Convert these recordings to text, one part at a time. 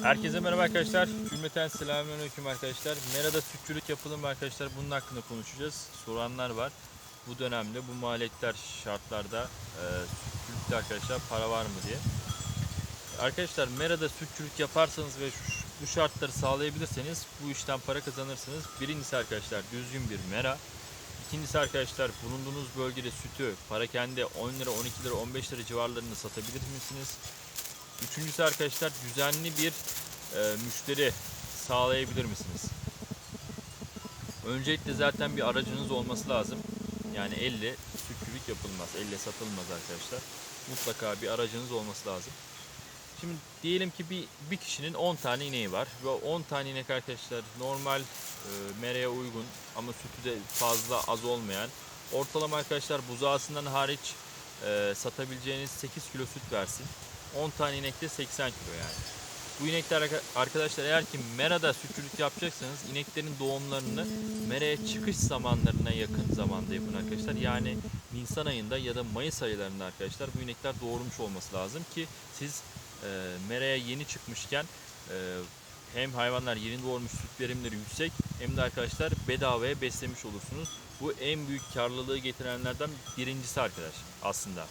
Herkese merhaba arkadaşlar. Cümleten selamünaleyküm arkadaşlar. Merada sütçülük yapılır mı arkadaşlar? Bunun hakkında konuşacağız. Soranlar var. Bu dönemde bu maliyetler şartlarda e, sütçülükte arkadaşlar para var mı diye. Arkadaşlar Merada sütçülük yaparsanız ve şu- bu şartları sağlayabilirseniz bu işten para kazanırsınız. Birincisi arkadaşlar düzgün bir mera. İkincisi arkadaşlar bulunduğunuz bölgede sütü parakende 10 lira, 12 lira, 15 lira civarlarında satabilir misiniz? Üçüncüsü arkadaşlar düzenli bir e, müşteri sağlayabilir misiniz? Öncelikle zaten bir aracınız olması lazım. Yani elle sütçülük yapılmaz, elle satılmaz arkadaşlar. Mutlaka bir aracınız olması lazım. Şimdi diyelim ki bir, bir kişinin 10 tane ineği var ve 10 tane inek arkadaşlar normal e, mereye uygun ama sütü de fazla az olmayan ortalama arkadaşlar buzağısından hariç e, satabileceğiniz 8 kilo süt versin. 10 tane inekte 80 kilo yani. Bu inekler arka- arkadaşlar eğer ki merada sütçülük yapacaksanız ineklerin doğumlarını meraya çıkış zamanlarına yakın zamanda yapın arkadaşlar. Yani Nisan ayında ya da Mayıs aylarında arkadaşlar bu inekler doğurmuş olması lazım ki siz e, meraya yeni çıkmışken e, hem hayvanlar yeni doğurmuş süt verimleri yüksek hem de arkadaşlar bedavaya beslemiş olursunuz. Bu en büyük karlılığı getirenlerden birincisi arkadaş aslında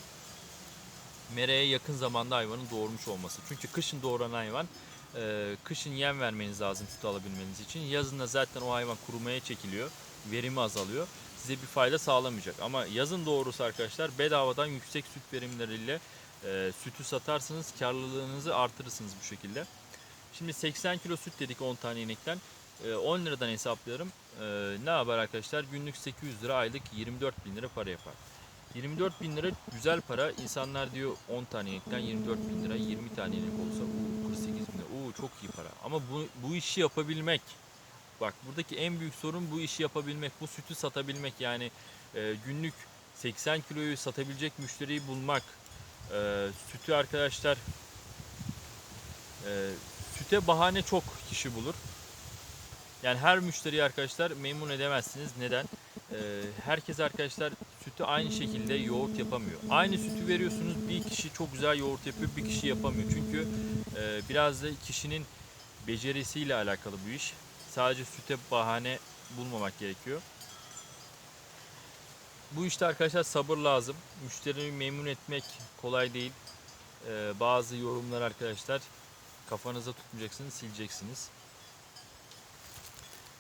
mereye yakın zamanda hayvanın doğurmuş olması. Çünkü kışın doğuran hayvan e, kışın yem vermeniz lazım süt alabilmeniz için. Yazında zaten o hayvan kurumaya çekiliyor. Verimi azalıyor. Size bir fayda sağlamayacak. Ama yazın doğurursa arkadaşlar bedavadan yüksek süt verimleriyle e, sütü satarsınız. Karlılığınızı artırırsınız bu şekilde. Şimdi 80 kilo süt dedik 10 tane inekten. E, 10 liradan hesaplıyorum. E, ne yapar arkadaşlar? Günlük 800 lira, aylık 24 bin lira para yapar. 24 bin lira güzel para. İnsanlar diyor 10 tane inekten 24 bin lira, 20 tane inek olsa uu, 48 bin lira. Uu, çok iyi para. Ama bu, bu işi yapabilmek, bak buradaki en büyük sorun bu işi yapabilmek, bu sütü satabilmek. Yani e, günlük 80 kiloyu satabilecek müşteriyi bulmak. E, sütü arkadaşlar, e, süte bahane çok kişi bulur. Yani her müşteriyi arkadaşlar memnun edemezsiniz. Neden? Ee, herkes arkadaşlar sütü aynı şekilde yoğurt yapamıyor. Aynı sütü veriyorsunuz bir kişi çok güzel yoğurt yapıyor bir kişi yapamıyor. Çünkü e, biraz da kişinin becerisiyle alakalı bu iş. Sadece süte bahane bulmamak gerekiyor. Bu işte arkadaşlar sabır lazım. Müşteriyi memnun etmek kolay değil. Ee, bazı yorumlar arkadaşlar kafanıza tutmayacaksınız, sileceksiniz.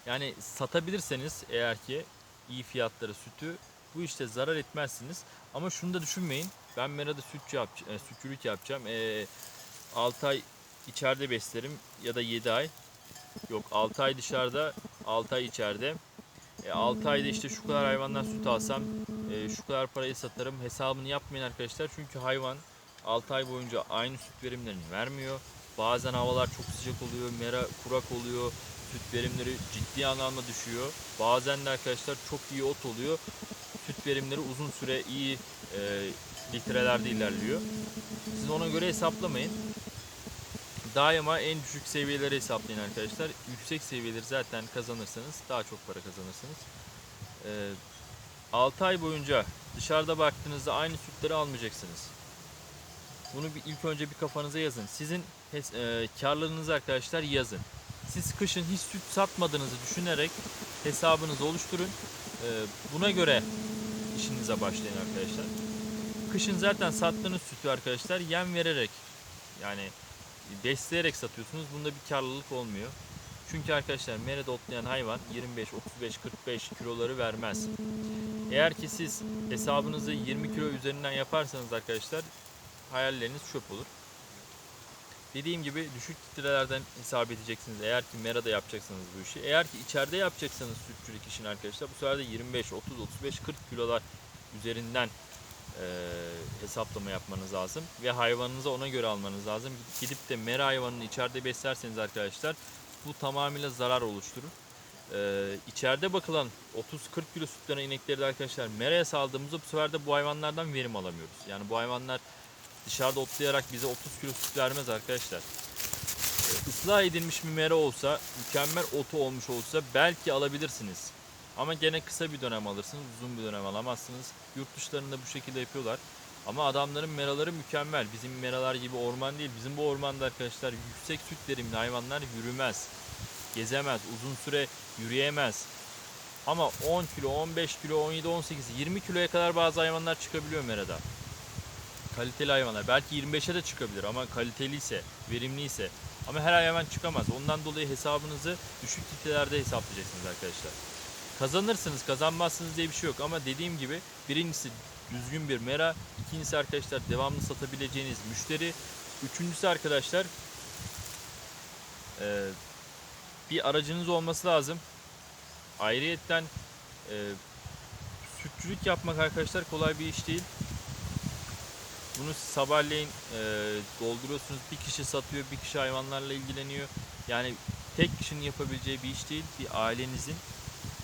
Yani satabilirseniz eğer ki iyi fiyatları sütü bu işte zarar etmezsiniz. Ama şunu da düşünmeyin. Ben Mera'da sütçü yap, e, sütçülük yapacağım. E, 6 ay içeride beslerim ya da 7 ay. Yok 6 ay dışarıda, 6 ay içeride. E, 6 ayda işte şu kadar hayvandan süt alsam e, şu kadar parayı satarım hesabını yapmayın arkadaşlar. Çünkü hayvan 6 ay boyunca aynı süt verimlerini vermiyor. Bazen havalar çok sıcak oluyor, mera kurak oluyor, süt verimleri ciddi anlamda düşüyor. Bazen de arkadaşlar çok iyi ot oluyor. Süt verimleri uzun süre iyi e, litrelerde ilerliyor. Siz ona göre hesaplamayın. Daima en düşük seviyeleri hesaplayın arkadaşlar. Yüksek seviyeleri zaten kazanırsanız daha çok para kazanırsınız. E, 6 ay boyunca dışarıda baktığınızda aynı sütleri almayacaksınız. Bunu bir, ilk önce bir kafanıza yazın. Sizin e, karlılığınızı arkadaşlar yazın. Siz kışın hiç süt satmadığınızı düşünerek hesabınızı oluşturun. Ee, buna göre işinize başlayın arkadaşlar. Kışın zaten sattığınız sütü arkadaşlar yem vererek yani besleyerek satıyorsunuz. Bunda bir karlılık olmuyor. Çünkü arkadaşlar merede otlayan hayvan 25, 35, 45 kiloları vermez. Eğer ki siz hesabınızı 20 kilo üzerinden yaparsanız arkadaşlar hayalleriniz çöp olur. Dediğim gibi düşük kitlelerden hesap edeceksiniz eğer ki merada yapacaksanız bu işi. Eğer ki içeride yapacaksanız sütçülük işini arkadaşlar bu sefer de 25, 30, 35, 40 kilolar üzerinden e, hesaplama yapmanız lazım. Ve hayvanınızı ona göre almanız lazım. Gidip de mera hayvanını içeride beslerseniz arkadaşlar bu tamamıyla zarar oluşturur. Ee, içeride bakılan 30-40 kilo sütten inekleri de arkadaşlar meraya saldığımızda bu sefer de bu hayvanlardan verim alamıyoruz. Yani bu hayvanlar dışarıda otlayarak bize 30 kilo süt vermez arkadaşlar. Ee, ıslah edilmiş bir mera olsa, mükemmel otu olmuş olsa belki alabilirsiniz. Ama gene kısa bir dönem alırsınız, uzun bir dönem alamazsınız. Yurt dışlarında bu şekilde yapıyorlar. Ama adamların meraları mükemmel. Bizim meralar gibi orman değil. Bizim bu ormanda arkadaşlar yüksek süt verimli hayvanlar yürümez. Gezemez. Uzun süre yürüyemez. Ama 10 kilo, 15 kilo, 17, 18, 20 kiloya kadar bazı hayvanlar çıkabiliyor merada. Kaliteli hayvanlar. Belki 25'e de çıkabilir ama kaliteliyse, verimliyse. Ama her hayvan çıkamaz. Ondan dolayı hesabınızı düşük litrelerde hesaplayacaksınız arkadaşlar. Kazanırsınız, kazanmazsınız diye bir şey yok. Ama dediğim gibi birincisi düzgün bir mera. ikincisi arkadaşlar devamlı satabileceğiniz müşteri. Üçüncüsü arkadaşlar bir aracınız olması lazım. Ayrıyetten sütçülük yapmak arkadaşlar kolay bir iş değil. Bunu sabahleyin eee, dolduruyorsunuz. Bir kişi satıyor, bir kişi hayvanlarla ilgileniyor. Yani tek kişinin yapabileceği bir iş değil. Bir ailenizin,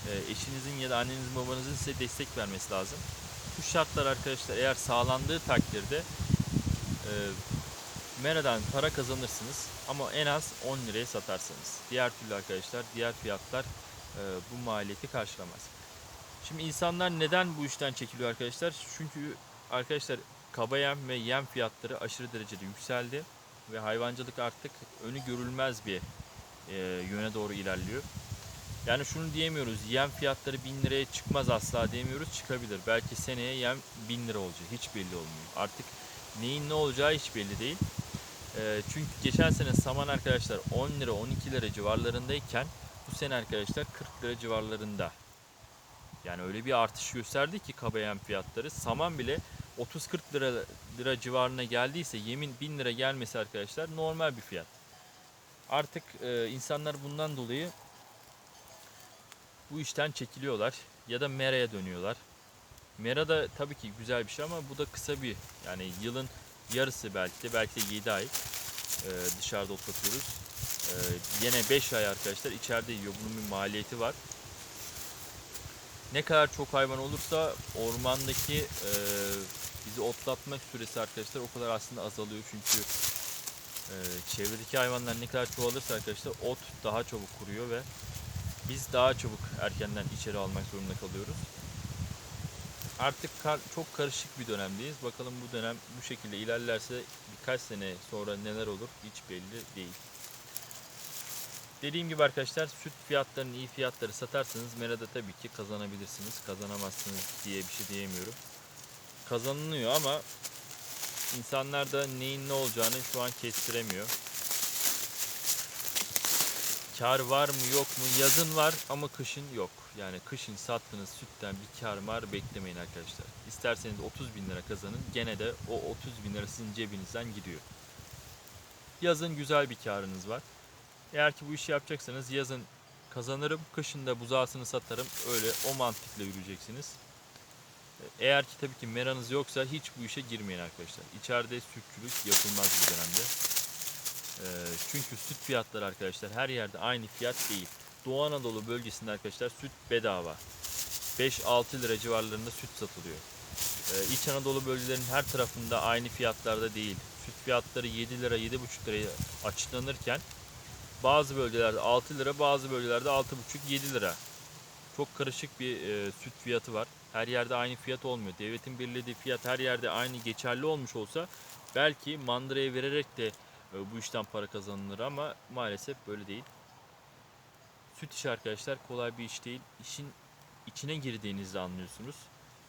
eee, eşinizin ya da annenizin babanızın size destek vermesi lazım. Bu şartlar arkadaşlar eğer sağlandığı takdirde eee Mera'dan para kazanırsınız ama en az 10 liraya satarsınız. Diğer türlü arkadaşlar diğer fiyatlar eee, bu maliyeti karşılamaz. Şimdi insanlar neden bu işten çekiliyor arkadaşlar? Çünkü arkadaşlar kaba yem ve yem fiyatları aşırı derecede yükseldi ve hayvancılık artık önü görülmez bir eee, yöne doğru ilerliyor. Yani şunu diyemiyoruz, yem fiyatları 1000 liraya çıkmaz asla diyemiyoruz, çıkabilir. Belki seneye yem 1000 lira olacak, hiç belli olmuyor. Artık neyin ne olacağı hiç belli değil. Eee, çünkü geçen sene saman arkadaşlar 10 lira 12 lira civarlarındayken bu sene arkadaşlar 40 lira civarlarında. Yani öyle bir artış gösterdi ki kaba yem fiyatları. Saman bile 30-40 lira, lira civarına geldiyse yemin 1000 lira gelmesi arkadaşlar normal bir fiyat. Artık e, insanlar bundan dolayı bu işten çekiliyorlar ya da meraya dönüyorlar. Mera da tabii ki güzel bir şey ama bu da kısa bir yani yılın yarısı belki de belki de 7 ay e, dışarıda otlatıyoruz. E, yine 5 ay arkadaşlar içeride yiyor. Bunun bir maliyeti var. Ne kadar çok hayvan olursa ormandaki e, bizi otlatma süresi arkadaşlar o kadar aslında azalıyor çünkü e, çevredeki hayvanlar ne kadar çoğalırsa arkadaşlar ot daha çabuk kuruyor ve biz daha çabuk erkenden içeri almak zorunda kalıyoruz. Artık kar- çok karışık bir dönemdeyiz. Bakalım bu dönem bu şekilde ilerlerse birkaç sene sonra neler olur hiç belli değil. Dediğim gibi arkadaşlar süt fiyatlarını iyi fiyatları satarsanız Mera'da tabii ki kazanabilirsiniz. Kazanamazsınız diye bir şey diyemiyorum. Kazanılıyor ama insanlar da neyin ne olacağını şu an kestiremiyor. Kar var mı yok mu? Yazın var ama kışın yok. Yani kışın sattığınız sütten bir kar var beklemeyin arkadaşlar. İsterseniz 30 bin lira kazanın gene de o 30 bin lira sizin cebinizden gidiyor. Yazın güzel bir karınız var. Eğer ki bu işi yapacaksanız yazın kazanırım, kışın da buzağısını satarım. Öyle o mantıkla yürüyeceksiniz. Eğer ki tabii ki meranız yoksa hiç bu işe girmeyin arkadaşlar. İçeride sütçülük yapılmaz bu dönemde. Ee, çünkü süt fiyatları arkadaşlar her yerde aynı fiyat değil. Doğu Anadolu bölgesinde arkadaşlar süt bedava. 5-6 lira civarlarında süt satılıyor. Ee, İç Anadolu bölgelerinin her tarafında aynı fiyatlarda değil. Süt fiyatları 7 lira 7,5 liraya açıklanırken bazı bölgelerde 6 lira, bazı bölgelerde 6,5-7 lira. Çok karışık bir e, süt fiyatı var. Her yerde aynı fiyat olmuyor. Devletin belirlediği fiyat her yerde aynı geçerli olmuş olsa belki mandıraya vererek de e, bu işten para kazanılır ama maalesef böyle değil. Süt işi arkadaşlar kolay bir iş değil. İşin içine girdiğinizde anlıyorsunuz.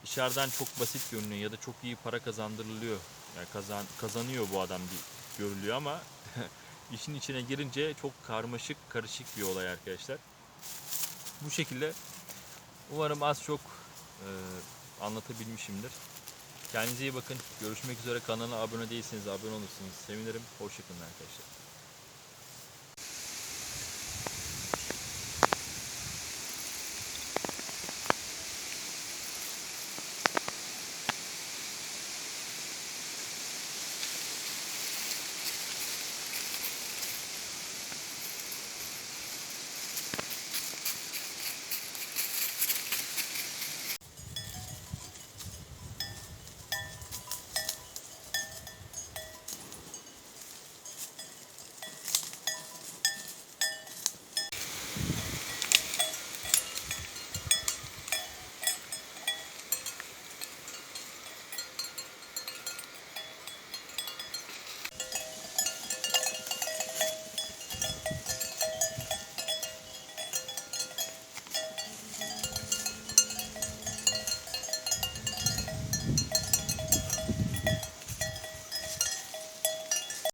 Dışarıdan çok basit görünüyor ya da çok iyi para kazandırılıyor. Yani kazan kazanıyor bu adam bir görülüyor ama işin içine girince çok karmaşık, karışık bir olay arkadaşlar. Bu şekilde umarım az çok e, anlatabilmişimdir. Kendinize iyi bakın. Görüşmek üzere. Kanala abone değilseniz abone olursunuz. Sevinirim. Hoşçakalın arkadaşlar.